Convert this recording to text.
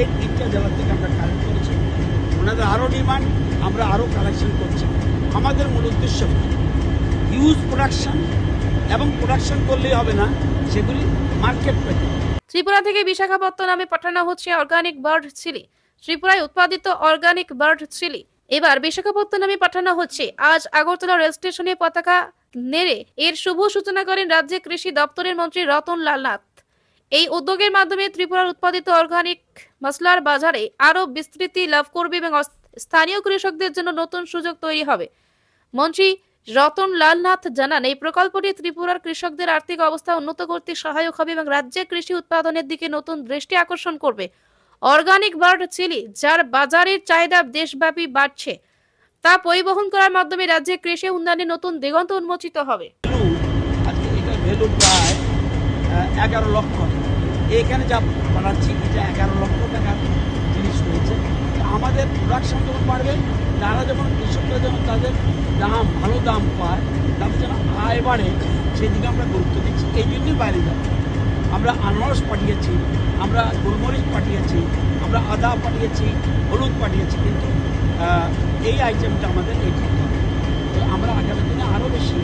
এই তিনটা থেকে আমরা কালেক্ট করেছি। ওনাদের আরও ডিমান্ড, আমরা আরও কালেকশন করছি। আমাদের মূল উদ্দেশ্য ইউজ প্রোডাকশন এবং প্রোডাকশন করলেই হবে না, সেগুলি মার্কেট পেতে ত্রিপুরা থেকে বিশাখাপত্তনামে পাঠানো হচ্ছে অর্গানিক বার্ড চিলি ত্রিপুরায় উৎপাদিত অর্গানিক বার্ড চিলি এবার বিশাখাপত্তনামে পাঠানো হচ্ছে। আজ আগরতলা রেল স্টেশনে পতাকা নেড়ে এর শুভ সূচনা করেন রাজ্যে কৃষি দপ্তরের মন্ত্রী রতন লাল নাথ। এই উদ্যোগের মাধ্যমে ত্রিপুরার উৎপাদিত অর্গানিক মশলার বাজারে আরও বিস্তৃতি লাভ করবে এবং স্থানীয় কৃষকদের জন্য নতুন সুযোগ তৈরি হবে। মন্ত্রী রতন লালনাথ জানান, এই প্রকল্পটি ত্রিপুরার কৃষকদের আর্থিক অবস্থা উন্নত করতে সহায়ক হবে এবং রাজ্যে কৃষি উৎপাদনের দিকে নতুন দৃষ্টি আকর্ষণ করবে। অর্গানিক বার্ড চিলি, যার বাজারের চাহিদা দেশব্যাপী বাড়ছে, তা পরিবহন করার মাধ্যমে রাজ্যে কৃষি উন্নয়নে নতুন দিগন্ত উন্মোচিত হবে। এগারো লক্ষ। এখানে যা বানাচ্ছি, এটা এগারো লক্ষ টাকার জিনিস রয়েছে। আমাদের প্রোডাকশন যখন বাড়বে, তারা যখন কৃষকরা যখন তাদের দাম, ভালো দাম পায়, তাদের যেন আয় বাড়ে, সেদিকে আমরা গুরুত্ব দিচ্ছি। এই জন্যই বাইরে যাব। আমরা আনারস পাঠিয়েছি, আমরা গোলমরিচ পাঠিয়েছি, আমরা আদা পাঠিয়েছি, হলুদ পাঠিয়েছি, কিন্তু এই আইটেমটা আমাদের এই করতে হবে। তো আমরা আগামী দিনে আরও বেশি